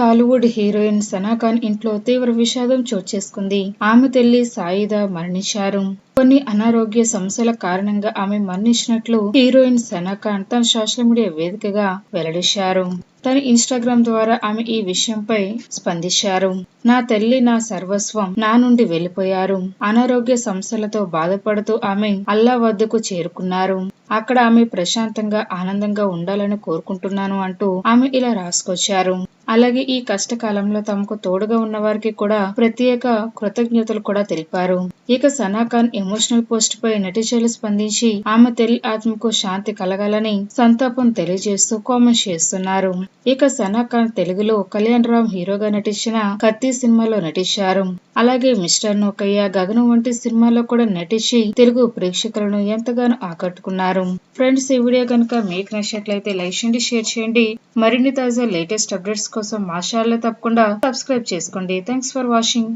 Tollywood heroine Sana Khan ఇంట్లో తీవ్ర విషాదం చోటు చేసుకుంది. ఆమె తల్లి సాయిదా మరణించారు. కొన్ని అనారోగ్య సమస్యల కారణంగా ఆమె మరణించినట్లు హీరోయిన్ సనా ఖాన్ తన సోషల్ మీడియా వేదికగా వెల్లడించారు. తన ఇన్స్టాగ్రామ్ ద్వారా ఆమె ఈ విషయంపై స్పందించారు. నా తల్లి నా సర్వస్వం నా నుండి వెళ్ళిపోయారు అనారోగ్య సమస్యలతో బాధపడుతూ ఆమె అల్లా వద్దకు చేరుకున్నారు. అక్కడ ఆమె ప్రశాంతంగా ఆనందంగా ఉండాలని కోరుకుంటున్నాను అంటూ ఆమె ఇలా రాసుకొచ్చారు. అలాగే ఈ కష్టకాలంలో తమకు తోడుగా ఉన్న వారికి కూడా ప్రత్యేక కృతజ్ఞతలు కూడా తెలిపారు. ఇక సనా ఖాన్ ఎమోషనల్ పోస్ట్ పై నటిచలు స్పందించి ఆమె తెలి ఆత్మకు శాంతి కలగాలని సంతాపం తెలియజేస్తూ కామెంట్స్ చేస్తున్నారు. ఇక సనా ఖాన్ తెలుగులో కళ్యాణ్ రామ్ హీరోగా నటించిన కత్తి సినిమాలో నటించారు. అలాగే మిస్టర్ నోకయ్య గగనం వంటి సినిమాలో కూడా నటించి తెలుగు ప్రేక్షకులను ఎంతగానో ఆకట్టుకున్నారు. ఫ్రెండ్స్ ఈ వీడియో కనుక మీకు నచ్చినట్లయితే లైక్ చేయండి షేర్ చేయండి. మరిన్ని తాజా లేటెస్ట్ అప్డేట్స్ కోసం మా ఛానల్ తప్పకుండా సబ్స్క్రైబ్ చేసుకోండి. Thanks for watching